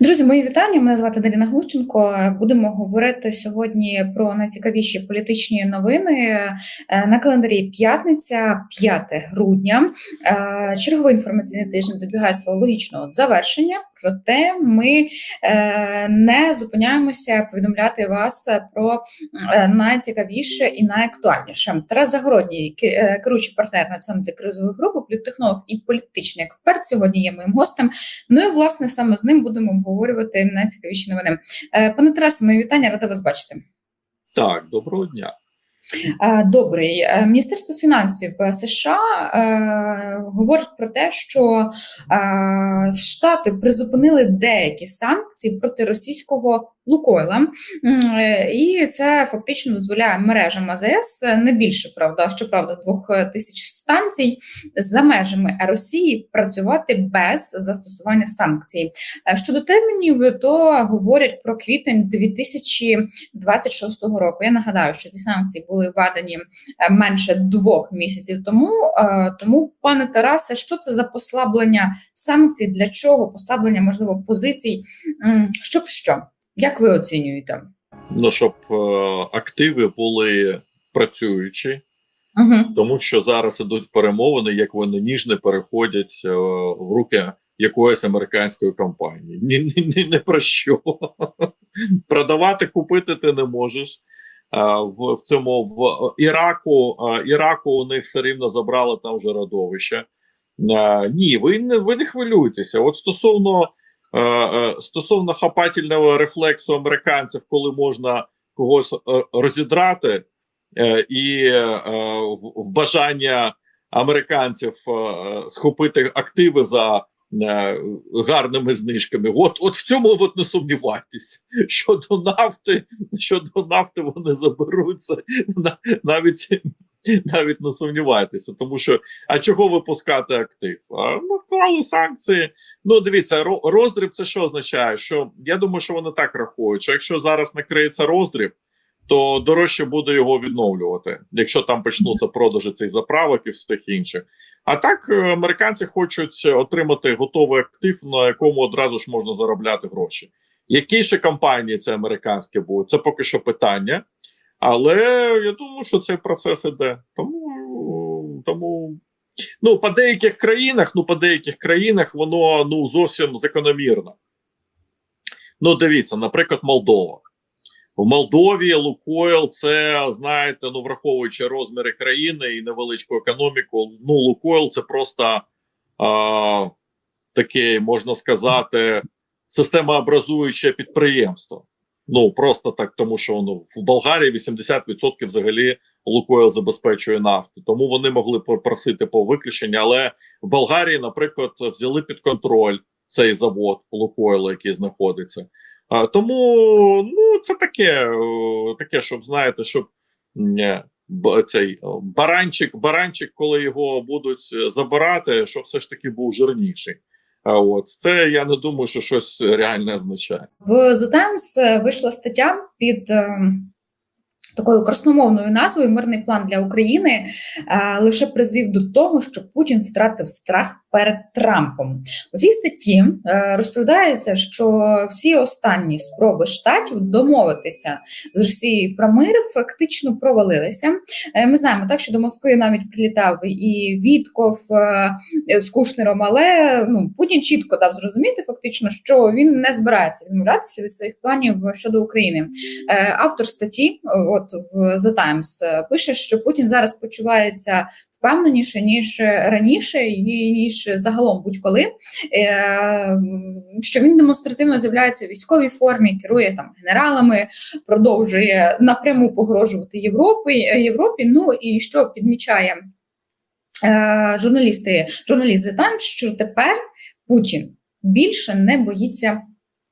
Друзі, мої вітання. Мене звати Даріна Глученко. Будемо говорити сьогодні про найцікавіші політичні новини Е, на календарі. П'ятниця, 5 грудня. Е, Черговий інформаційний тиждень добігає свого логічного завершення. Проте ми е, не зупиняємося повідомляти вас про найцікавіше і найактуальніше. Тарас Загородній, керуючий партнер національної кризової групи, політтехнолог і політичний експерт. Сьогодні є моїм гостем. Ну і власне саме з ним будемо обговорювати найцікавіші новини. Е, Пане Тарасе, мої вітання, рада вас бачити. Так, доброго дня. Е, Добрий Е, Міністерство фінансів США е, говорить про те, що е, Штати призупинили деякі санкції проти російського Лукойла, е, і це фактично дозволяє мережам АЗС е, не більше правда, щоправда, двох е, тисяч станцій за межами Росії працювати без застосування санкцій. Щодо термінів, то говорять про квітень 2026 року. Я нагадаю, що ці санкції були введені менше двох місяців тому. Тому, пане Тарасе, що це за послаблення санкцій? Для чого послаблення можливо позицій? Щоб що? Як ви оцінюєте? Ну, щоб е, активи були працюючі, Угу. тому що зараз ідуть перемовини, як вони ніжно переходять е, в руки якоїсь американської компанії. Ні, ні, ні, не про що. Продавати, купити ти не можеш. Е, в, в цьому в Іраку, е, Іраку у них все рівно забрали там вже родовище. Е, ні, ви не ви не хвилюйтеся. От стосовно стосовно хапательного рефлексу американців, коли можна когось е, розідрати, е, і е, в, бажання американців е, схопити активи за е, гарними знижками. От, от в цьому от не сумнівайтесь. Щодо нафти, щодо нафти вони заберуться на- навіть. Навіть не сумнівайтеся, тому що а чого випускати актив? А, ну, вклали санкції, Ну, дивіться, ро- роздріб це що означає? Що я думаю, що вони так рахують, що якщо зараз накриється роздріб, то дорожче буде його відновлювати, якщо там почнуться продажі цих заправок і всіх інших. А так е, американці хочуть отримати готовий актив, на якому одразу ж можна заробляти гроші. Які ще компанії це американські будуть? Це поки що питання. Але я думаю, що цей процес іде. Тому, тому Ну, по деяких країнах, ну, по деяких країнах воно ну зовсім закономірно. Ну, дивіться, наприклад, Молдова. В Молдові Лукойл, це знаєте, ну враховуючи розміри країни і невеличку економіку. Ну, Лукойл це просто а, таке, можна сказати, системообразуюче підприємство. Ну просто так, тому що воно в Болгарії 80% взагалі Лукойл забезпечує нафту. Тому вони могли попросити по виключенню, але в Болгарії, наприклад, взяли під контроль цей завод Лукойлу, який знаходиться. А, тому ну це таке, таке, щоб знаєте, щоб е, цей баранчик, баранчик, коли його будуть е, забирати, щоб все ж таки був жирніший. А от це я не думаю, що щось реальне означає. В The Times вийшла стаття під е, такою красномовною назвою Мирний план для України е, лише призвів до того, що Путін втратив страх перед Трампом. У цій статті е, розповідається, що всі останні спроби штатів домовитися з Росією про мир фактично провалилися. Е, Ми знаємо так, що до Москви навіть прилітав і Вітков е, з Кушнером, але ну Путін чітко дав зрозуміти, фактично, що він не збирається відмовлятися від своїх планів щодо України. Автор статті, от в The Times, пише, що Путін зараз почувається впевненіше ніж раніше, і ніж загалом будь-коли. Е, Що він демонстративно з'являється у військовій формі, керує там генералами, продовжує напряму погрожувати Європі. Європі. Ну і що підмічає е, журналісти, журналіст The що тепер Путін більше не боїться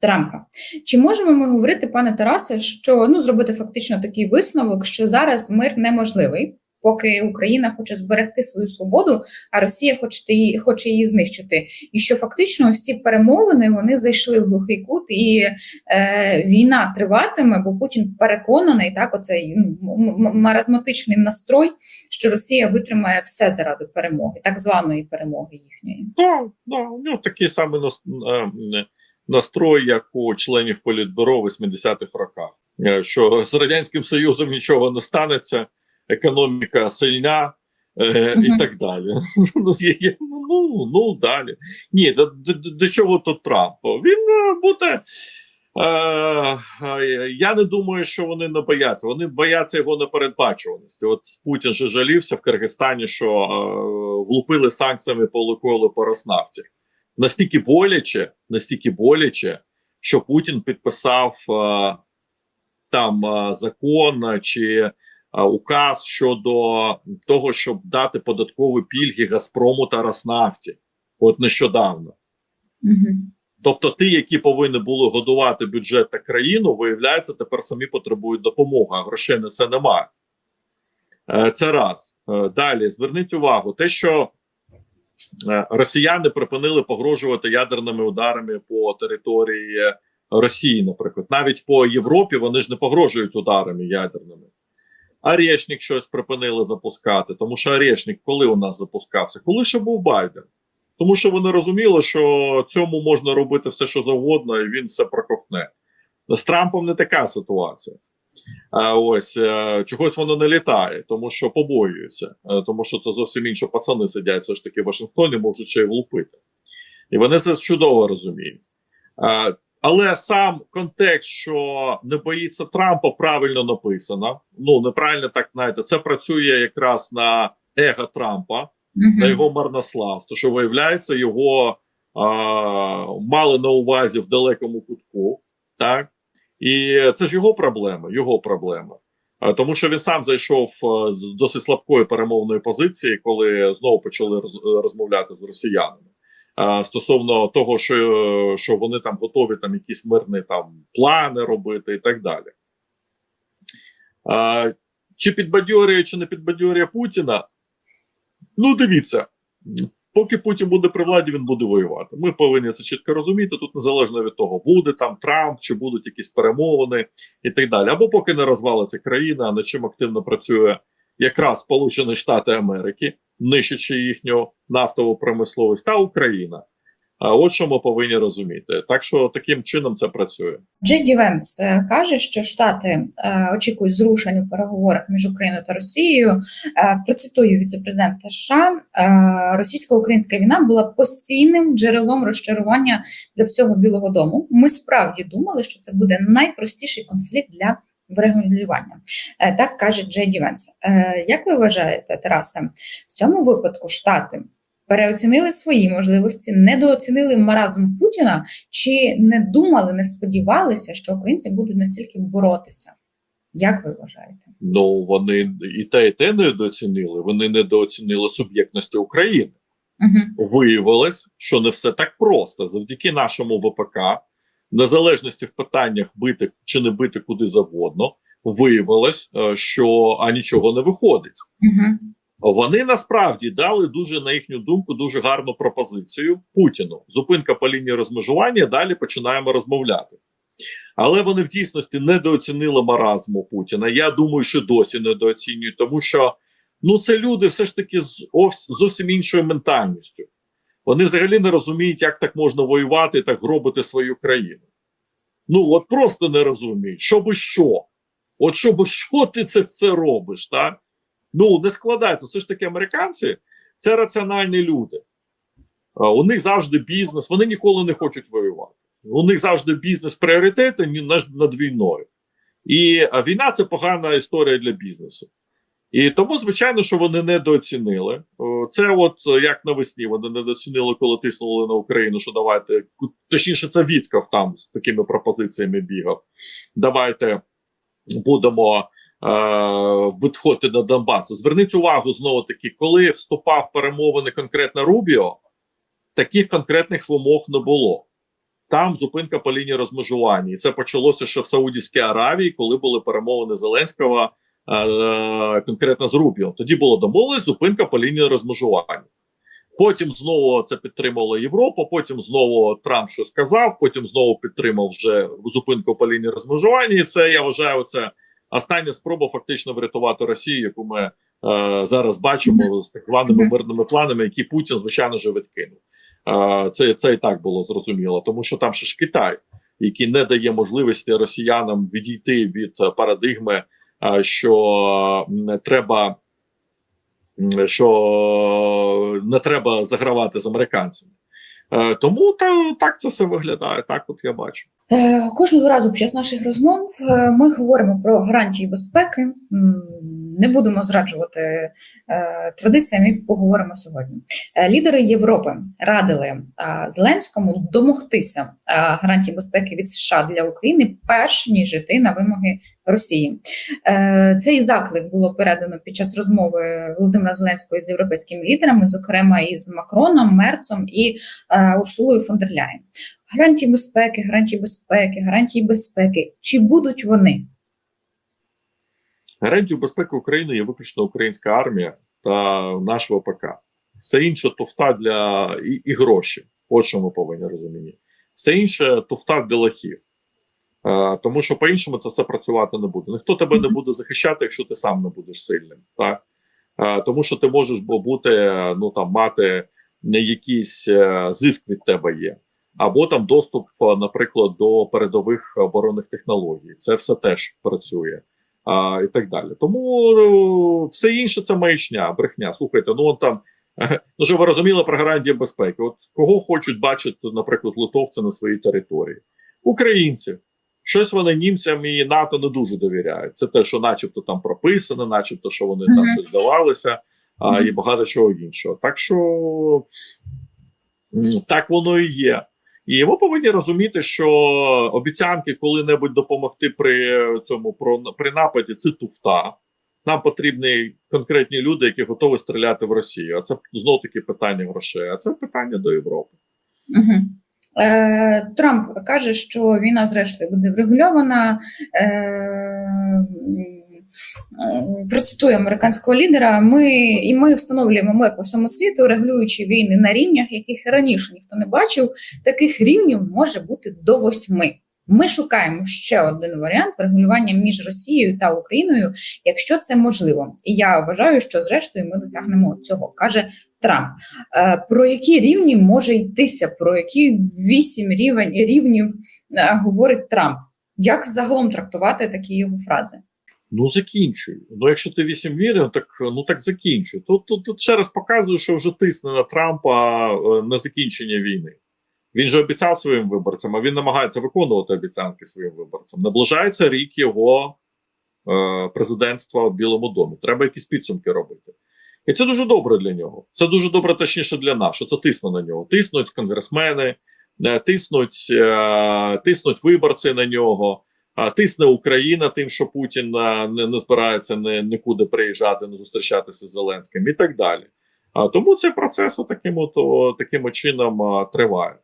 Трампа. Чи можемо ми говорити, пане Тарасе, що ну зробити фактично такий висновок, що зараз мир неможливий, поки Україна хоче зберегти свою свободу, а Росія хоче хоче її знищити, і що фактично ось ці перемовини вони зайшли в глухий кут, і е, війна триватиме, бо Путін переконаний, так оцей ну, маразматичний настрой, що Росія витримає все заради перемоги, так званої перемоги їхньої. Да, да, у нього такий самий нас- е, настрой, як у членів політбюро в 80-х роках, Е, що з радянським союзом нічого не станеться, економіка сильна. Е, І так далі. Ну, ну, ну далі. Ні, до, до, до- чого тут Трамп? Він буде. Е, я не думаю, що вони не бояться. Вони бояться його непередбачуваності. От Путін же жалівся в Киргизстані, що е, влупили санкціями по Лукойлу по Роснафті. Настільки боляче, настільки боляче, що Путін підписав е, там е, закон е, чи указ щодо того, щоб дати податкові пільги Газпрому та Роснафті. От нещодавно. Мгм. Тобто, ті, які повинні були годувати бюджет та країну, виявляється, тепер самі потребують допомоги, а грошей на це немає. Е, Це раз. Е, Далі зверніть увагу, те, що е, росіяни припинили погрожувати ядерними ударами по території Росії, наприклад, навіть по Європі вони ж не погрожують ударами ядерними. Арешник щось припинили запускати, тому що Арешник коли у нас запускався? Коли ще був Байден? Тому що вони розуміли, що цьому можна робити все, що завгодно, і він все проковтне. З Трампом не така ситуація. А ось е, чогось воно не літає, тому що побоюються, Е, тому що то зовсім інші пацани сидять все ж таки в Вашингтоні, можуть ще й влупити. І вони це чудово розуміють. Але сам контекст, що не боїться Трампа, правильно написано. Ну неправильно так знаєте, це працює якраз на его Трампа Мгм. на його марнославство, що виявляється, його а, мали на увазі в далекому кутку, так і це ж його проблема, його проблема. Тому що він сам зайшов з досить слабкої перемовної позиції, коли знову почали роз- розмовляти з росіянами. Стосовно того, що, що вони там готові там якісь мирні там плани робити і так далі. Чи підбадьорює, чи не підбадьорює Путіна? Ну, дивіться, поки Путін буде при владі, він буде воювати. Ми повинні це чітко розуміти. Тут незалежно від того, буде там Трамп, чи будуть якісь перемовини і так далі. Або поки не розвалиться країна, над чим активно працює якраз Сполучені Штати Америки, нищачи їхню нафтову промисловість, та Україна. А от що ми повинні розуміти. Так що таким чином це працює. Джей Ді Венс е, каже, що Штати е, очікують зрушень у переговорах між Україною та Росією. Е, процитую віцепрезидента США: російсько-українська війна була постійним джерелом розчарування для всього Білого Дому. Ми справді думали, що це буде найпростіший конфлікт для врегулювання. Е, так каже Джей Ді Венс. Е, як ви вважаєте, Тарасе, в цьому випадку Штати переоцінили свої можливості, недооцінили маразм Путіна? Чи не думали, не сподівалися, що українці будуть настільки боротися? Як ви вважаєте? Ну вони і те, і те недооцінили. Вони недооцінили суб'єктності України. Угу. виявилось, що не все так просто. Завдяки нашому ВПК, незалежності в питаннях бити чи не бити куди завгодно, виявилось, е, що а нічого не виходить. Угу. Вони насправді дали дуже, на їхню думку, дуже гарну пропозицію Путіну. Зупинка по лінії розмежування. Далі починаємо розмовляти. Але вони в дійсності недооцінили маразму Путіна. Я думаю, що досі недооцінюють, тому що ну це люди все ж таки з зовсім іншою ментальністю. Вони взагалі не розуміють, як так можна воювати так гробити свою країну. Ну от просто не розуміють, що би що. От що що ти це все робиш, так? Ну не складається. Все ж таки, американці це раціональні люди. У них завжди бізнес, вони ніколи не хочуть воювати. У них завжди бізнес пріоритети над війною. І війна це погана історія для бізнесу. І тому, звичайно, що вони недооцінили. Це, от е, як навесні, вони недооцінили, коли тиснули на Україну, що давайте, точніше, це Вітков там з такими пропозиціями бігав. Давайте будемо е, відходити на Донбас. Зверніть увагу знову таки, коли вступав перемовини конкретно Рубіо, таких конкретних вимог не було. Там зупинка по лінії розмежування. І це почалося ще в Саудівській Аравії, коли були перемовини Зеленського конкретно з Рубіо. Тоді було домовленість зупинка по лінії розмежування. Потім знову це підтримала Європа. Потім знову Трамп що сказав. Потім знову підтримав вже зупинку по лінії розмежування. І це я вважаю, це остання спроба фактично врятувати Росію, яку ми е, зараз бачимо з так званими мирними планами, які Путін звичайно вже відкинув. Е, Це, це і так було зрозуміло, тому що там ще ж Китай, який не дає можливості росіянам відійти від е, парадигми, е, що треба, що не треба загравати з американцями. Е, Тому та, так це все виглядає. Так, от я бачу. Е, Кожного разу під час наших розмов е, ми говоримо про гарантії безпеки. Не будемо зраджувати е, традиціям і поговоримо сьогодні. Е, Лідери Європи радили е, Зеленському домогтися гарантій безпеки від США для України, перш ніж йти на вимоги Росії. Цей заклик було передано під час розмови Володимира Зеленського з європейськими лідерами, зокрема із Макроном, Мерцом і Урсулою фон дер Ляєн. Гарантії безпеки, гарантії безпеки, гарантії безпеки. Чи будуть вони? Гарантію безпеки України є виключно українська армія та наш ВПК. Все інше туфта для і, і гроші. От що ми повинні розуміти. Все інше туфта для лохів. Е, тому що по-іншому це все працювати не буде. Ніхто тебе не буде захищати, якщо ти сам не будеш сильним. Так? Е, тому що ти можеш бути, ну там мати не якийсь е, зиск від тебе є, або там доступ, е, наприклад, до передових оборонних технологій. Це все теж працює. А, і так далі. Тому е, все інше це маячня, брехня. Слухайте, ну он там. Ну, щоб ви розуміли про гарантії безпеки. От кого хочуть бачити, наприклад, литовці на своїй території? Українців. Щось вони німцям і НАТО не дуже довіряють. Це те, що, начебто, там прописано, начебто, що вони там щось давалися, а, і багато чого іншого. Так що так воно і є. І ми повинні розуміти, що обіцянки коли-небудь допомогти при цьому про при нападі це туфта. Нам потрібні конкретні люди, які готові стріляти в Росію. А це знов таки питання грошей. А це питання до Європи. Угу. Е, Трамп каже, що війна, зрештою, буде врегульована. Е, процитую американського лідера. Ми і ми встановлюємо мир по всьому світу, регулюючи війни на рівнях, яких раніше ніхто не бачив. Таких рівнів може бути до восьми. Ми шукаємо ще один варіант врегулювання між Росією та Україною, якщо це можливо. І я вважаю, що зрештою ми досягнемо цього, каже Трамп. Е, Про які рівні може йтися, про які вісім рівень рівнів е, говорить Трамп? Як загалом трактувати такі його фрази? Ну закінчуй. Ну, якщо ти вісім вірив, так ну так закінчуй. Тут, тут, тут ще раз показую, що вже тисне на Трампа е, на закінчення війни. Він же обіцяв своїм виборцям, а він намагається виконувати обіцянки своїм виборцям. Наближається рік його е, президентства в Білому домі. Треба якісь підсумки робити. І це дуже добре для нього. Це дуже добре, точніше для нас, що це тисне на нього. Тиснуть конгресмени, е, тиснуть, е, тиснуть виборці на нього. А тисне Україна тим, що Путін не, не збирається не, нікуди приїжджати, не зустрічатися з Зеленським і так далі. А, тому цей процес таким, от, таким чином а, триває.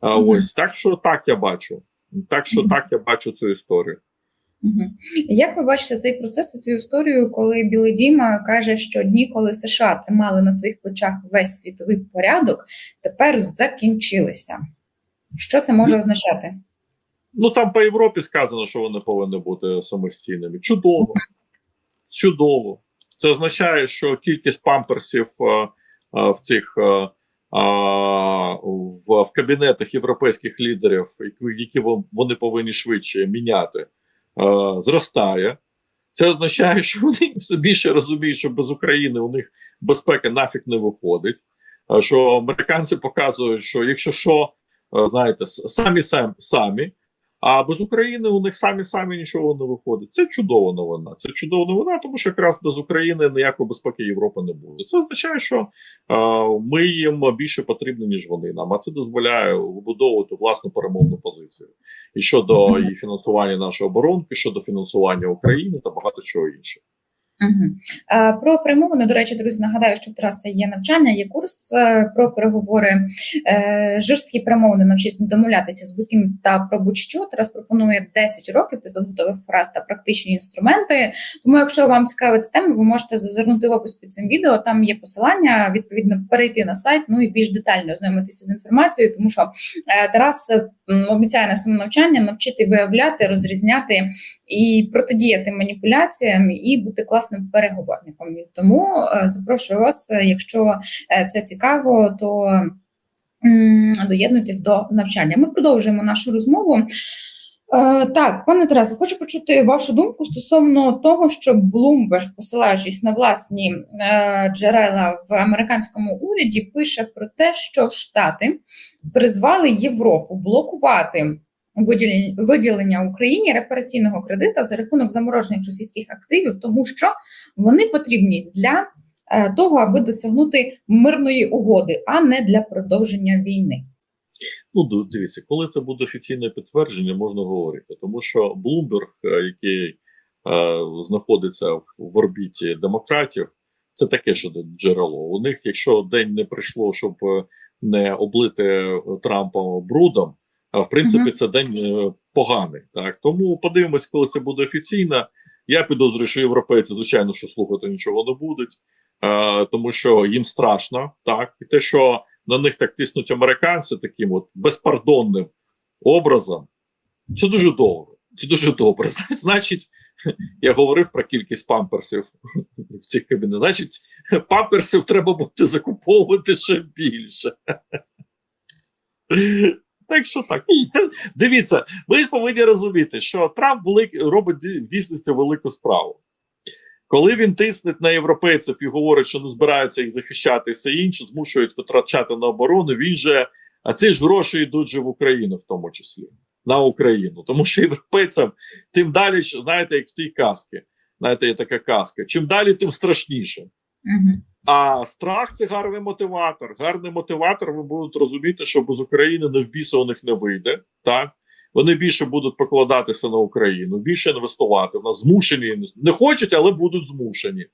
А, Мгм. Ось так що так я бачу. Так що Мгм. так я бачу цю історію. Угу. Як ви бачите цей процес і цю історію, коли Білий Дім каже, що дні, коли США тримали на своїх плечах весь світовий порядок, тепер закінчилися? Що це може означати? Ну там по Європі сказано, що вони повинні бути самостійними. Чудово. Чудово. Це означає, що кількість памперсів а, а, в цих а, а, в, в кабінетах європейських лідерів, які- вони повинні швидше міняти, а, зростає. Це означає, що вони все більше розуміють, що без України у них безпека нафіг не виходить. Що американці показують, що якщо що, знаєте, самі самі самі. А без України у них самі самі нічого не виходить. Це чудова новина. Це чудова новина, тому що якраз без України ніякої безпеки Європи не буде. Це означає, що е, ми їм більше потрібні, ніж вони нам. А це дозволяє вибудовувати власну перемовну позицію і щодо і фінансування нашої оборонки, щодо фінансування України та багато чого іншого. Угу. Про перемовини, до речі, друзі, нагадаю, що в Тараса є навчання, є курс е, про переговори, е, жорсткі перемовини, навчись домовлятися з будь-ким та про будь-що. Тарас пропонує 10 років епізод готових фраз та практичні інструменти. Тому, якщо вам цікавить ця тема, ви можете зазирнути в опис під цим відео. Там є посилання, відповідно, перейти на сайт, ну і більш детально ознайомитися з інформацією, тому що Тарас обіцяє на своєму навчанні навчити виявляти, розрізняти і протидіяти маніпуляціям і бути класним переговорником. І Тому е, запрошую вас, е, якщо е, це цікаво, то доєднуйтесь до навчання. Ми продовжуємо нашу розмову. Так, пане Тарасе, хочу почути вашу думку стосовно того, що Bloomberg, посилаючись на власні джерела в американському уряді, пише про те, що Штати призвали Європу блокувати виділення, Україні репараційного кредита за рахунок заморожених російських активів, тому що вони потрібні для е, того, аби досягнути мирної угоди, а не для продовження війни. Ну, дивіться, коли це буде офіційне підтвердження, можна говорити. Тому що е, який е, знаходиться в, в орбіті демократів, це таке ж джерело. У них, якщо день не прийшло, щоб е, не облити Трампа брудом, в принципі, це день е, поганий. Так тому подивимось, коли це буде офіційно. Я підозрюю, що європейці, звичайно, що слухати нічого не будуть, е, тому що їм страшно, так і те, що на них так тиснуть американці таким от безпардонним образом. Це дуже довго. Це дуже добре. Значить, я говорив про кількість памперсів в цих кабінетах. Значить, памперсів треба буде закуповувати ще більше. Так що так. Це, дивіться, ви ж повинні розуміти, що Трамп велик, робить в дійсності велику справу. Коли він тисне на європейців і говорить, що не збирається їх захищати і все інше, змушують витрачати на оборону, він же, а ці ж гроші йдуть же в Україну, в тому числі, на Україну. Тому що європейцям тим далі, знаєте, як в тій казці, знаєте, є така казка, чим далі, тим страшніше. А страх це гарний мотиватор. Гарний мотиватор, ви будете розуміти, що без України не в біса у них не вийде. Так вони більше будуть покладатися на Україну, більше інвестувати. В нас змушені не хочуть, але будуть змушені.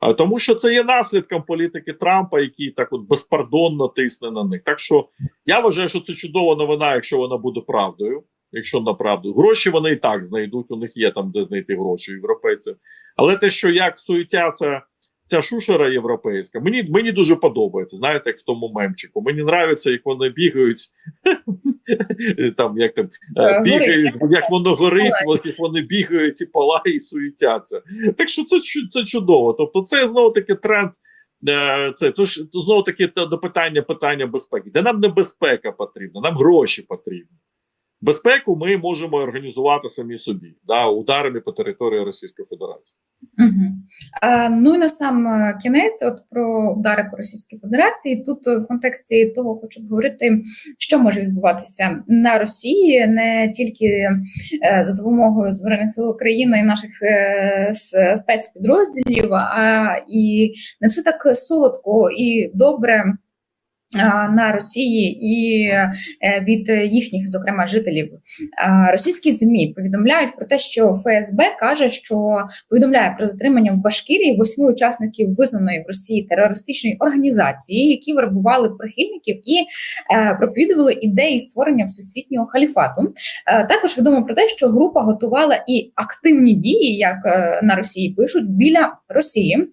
А тому, що це є наслідком політики Трампа, який так от безпардонно тисне на них. Так що я вважаю, що це чудова новина, якщо вона буде правдою. Якщо на правду, гроші вони і так знайдуть. У них є там де знайти гроші європейців. Але те, що як суетяться ця шушера європейська, мені мені дуже подобається. Знаєте, як в тому мемчику. Мені подобається, як вони бігають, там як там е, Е, бігають, як воно горить, як вони бігають і палає і суетяться. Так що це це чудово. Тобто, це знову таки тренд. е, Це тож знову таки до питання питання безпеки. Де нам не безпека потрібна, нам гроші потрібні. Безпеку ми можемо організувати самі собі, да, ударами по території Російської Федерації. Угу. А, ну і на сам е, кінець, от про удари по Російській Федерації. Тут е, в контексті того хочу говорити, що може відбуватися на Росії, не тільки е, за допомогою збройних сил України і наших спецпідрозділів, а і не все так солодко і добре. На Росії і е, від їхніх, зокрема, жителів російські змі повідомляють про те, що ФСБ каже, що повідомляє про затримання в Башкірії восьми учасників визнаної в Росії терористичної організації, які вербували прихильників і е, проповідували ідеї створення всесвітнього халіфату. Е, також відомо про те, що група готувала і активні дії, як на Росії пишуть, біля Росії.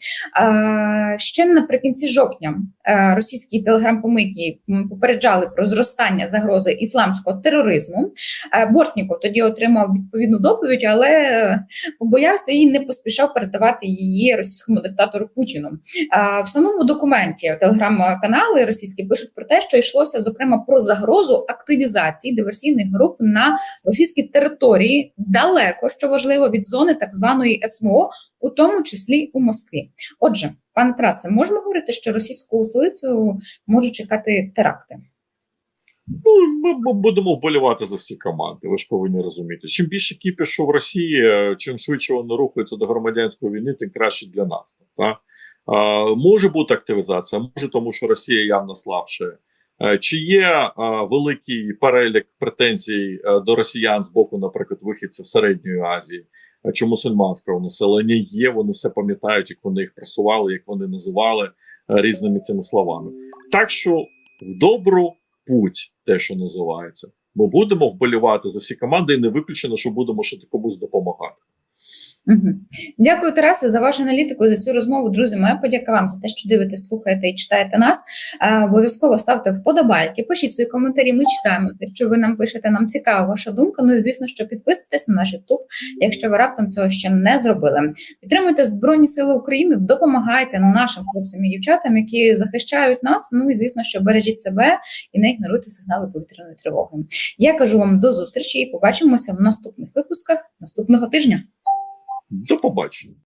Ще наприкінці жовтня е, російські телеграм-помийки попереджали про зростання загрози ісламського тероризму. Е, Бортніков тоді отримав відповідну доповідь, але е, побоявся і не поспішав передавати її російському диктатору Путіну. Е, В самому документі телеграм-канали російські пишуть про те, що йшлося зокрема про загрозу активізації диверсійних груп на російській території далеко, що важливо від зони так званої СВО, у тому числі у Москві. Отже, пане Тарасе, можемо говорити, що російську столицю можуть чекати теракти? Ну, ми, будемо вболівати за всі команди. Ви ж повинні розуміти. Чим більше кіпішу в Росії, е, чим швидше вони рухаються до громадянської війни, тим краще для нас. Так? А, може бути активізація, може, тому що Росія явно слабше. Е, Чи є а, великий перелік претензій е, до росіян з боку, наприклад, вихідців Середньої Азії е, чи мусульманського населення? Є, вони все пам'ятають, як вони їх просували, як вони називали е, різними цими словами. Так що в добру путь, те, що називається. Ми будемо вболівати за всі команди, і не виключено, що будемо ще комусь допомагати. Дякую, Тарасе, за вашу аналітику за цю розмову. Друзі, моя подяка вам за те, що дивитесь, слухаєте і читаєте нас. Обов'язково ставте вподобайки, пишіть свої коментарі. Ми читаємо те, що ви нам пишете. Нам цікава ваша думка. Ну і звісно, що підписуйтесь на наш YouTube, якщо ви раптом цього ще не зробили. Підтримуйте Збройні Сили України, допомагайте нашим хлопцям і дівчатам, які захищають нас. Ну і звісно, що бережіть себе і не ігноруйте сигнали повітряної тривоги. Я кажу вам до зустрічі і побачимося в наступних випусках наступного тижня. До побачення.